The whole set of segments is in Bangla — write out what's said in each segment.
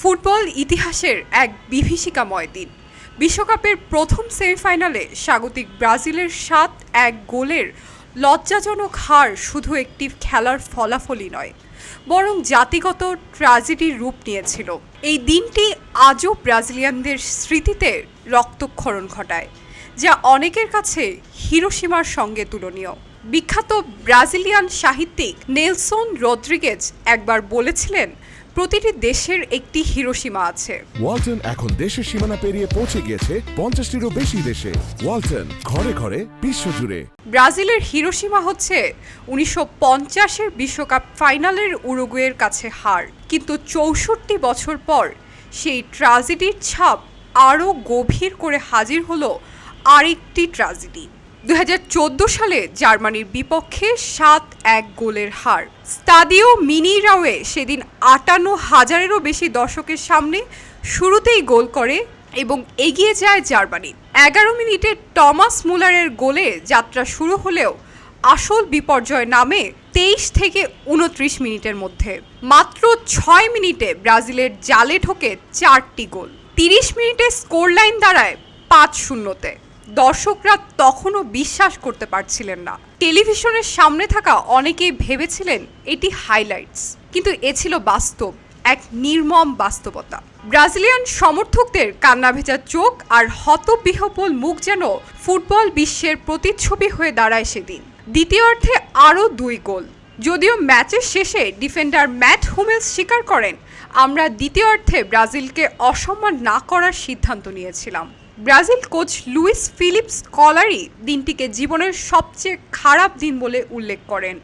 ফুটবল ইতিহাসের এক বিভীষিকাময় দিন। বিশ্বকাপের প্রথম সেমিফাইনালে স্বাগতিক ব্রাজিলের সাত এক গোলের লজ্জাজনক হার শুধু একটি খেলার ফলাফলই নয়, বরং জাতিগত ট্র্যাজেডির রূপ নিয়েছিল। এই দিনটি আজও ব্রাজিলিয়ানদের স্মৃতিতে রক্তক্ষরণ ঘটায়, যা অনেকের কাছে হিরোসীমার সঙ্গে তুলনীয়। বিখ্যাত ব্রাজিলিয়ান সাহিত্যিক নেলসন রদ্রিগেজ একবার বলেছিলেন প্রতিটি দেশের একটি হিরোসীমা আছে। ওয়ালটন এখন দেশের সীমানা পেরিয়ে পৌঁছে গিয়েছে পঞ্চাশটিরও বেশি দেশে। ওয়ালটন ঘরে ঘরে বিশ্বজুড়ে। ব্রাজিলের হিরোসীমা হচ্ছে উনিশশো পঞ্চাশের বিশ্বকাপ ফাইনালের উরুগুয়ের কাছে হার। কিন্তু চৌষট্টি বছর পর সেই ট্রাজেডির ছাপ আরও গভীর করে হাজির হলো আরেকটি ট্র্যাজেডি। দুই হাজার চোদ্দ সালে জার্মানির বিপক্ষে সাত এক গোলের হার। স্তাদিও মিনিরাওয়ে সেদিন আটান্ন হাজারেরও বেশি দর্শকের সামনে শুরুতেই গোল করে এবং এগিয়ে যায় জার্মানি। এগারো মিনিটে টমাস মুলারের গোলে যাত্রা শুরু হলেও আসল বিপর্যয় নামে তেইশ থেকে উনত্রিশ মিনিটের মধ্যে। মাত্র ছয় মিনিটে ব্রাজিলের জালে ঢোকে চারটি গোল। তিরিশ মিনিটে স্কোর লাইন দাঁড়ায় পাঁচ শূন্যতে। দর্শকরা তখনও বিশ্বাস করতে পারছিলেন না। টেলিভিশনের সামনে থাকা অনেকেই ভেবেছিলেন এটি হাইলাইটস কিন্তু এ ছিল বাস্তব, এক নির্মম বাস্তবতা। ব্রাজিলিয়ান সমর্থকদের কান্না ভেজা চোখ আর হতবিহবল মুখ যেন ফুটবল বিশ্বের প্রতিচ্ছবি হয়ে দাঁড়ায় সেদিন। দ্বিতীয়ার্ধে আরও দুই গোল। যদিও ম্যাচের শেষে ডিফেন্ডার ম্যাট হুমেলস স্বীকার করেন, আমরা দ্বিতীয় দ্বিতীয়ার্ধে ব্রাজিলকে অসম্মান না করার সিদ্ধান্ত নিয়েছিলাম। Brazil coach Luiz Felipe Scolari দিনটিকে জীবনের সবচেয়ে খারাপ দিন বলে উল্লেখ করেন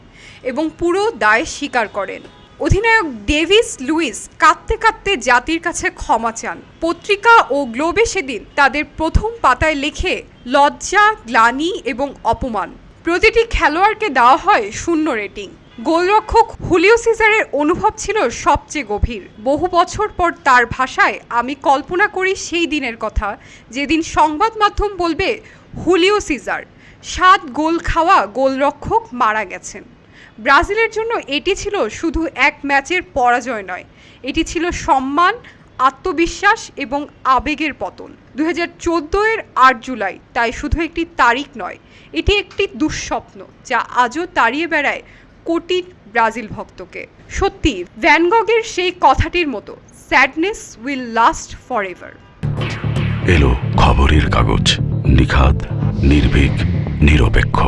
এবং পুরো দায় স্বীকার করেন। অধিনায়ক ডেভিস লুইস কাঁদতে কাঁদতে জাতির কাছে ক্ষমা চান। পত্রিকা ও গ্লোবে সেদিন তাদের প্রথম পাতায় লেখে, লজ্জা, গ্লানি এবং অপমান। প্রতিটি খেলোয়াড়কে দেওয়া হয় শূন্য রেটিং। গোলরক্ষক হুলিও সিজারের অনুভব ছিল সবচেয়ে গভীর। বহু বছর পর তার ভাষায় আমি কল্পনা করি সেই দিনের কথা, যেদিন সংবাদ মাধ্যম বলবে হুলিও সিজার। সাত গোল খাওয়া গোলরক্ষক মারা গেছেন। ব্রাজিলের জন্য এটি ছিল শুধু এক ম্যাচের পরাজয় নয়, এটি ছিল সম্মান, আত্মবিশ্বাস এবং আবেগের পতন। দু হাজার চোদ্দ এর আট জুলাই, তাই শুধু একটি তারিখ নয়, এটি একটি দুঃস্বপ্ন যা আজও তাড়িয়ে বেড়ায় কোটি ব্রাজিল ভক্তকে। সত্যি ভ্যানগগের সেই কথাটির মতো sadness will last for ever এলো খবরের কাগজ, নিখাদ, নির্ভীক, নিরপেক্ষ।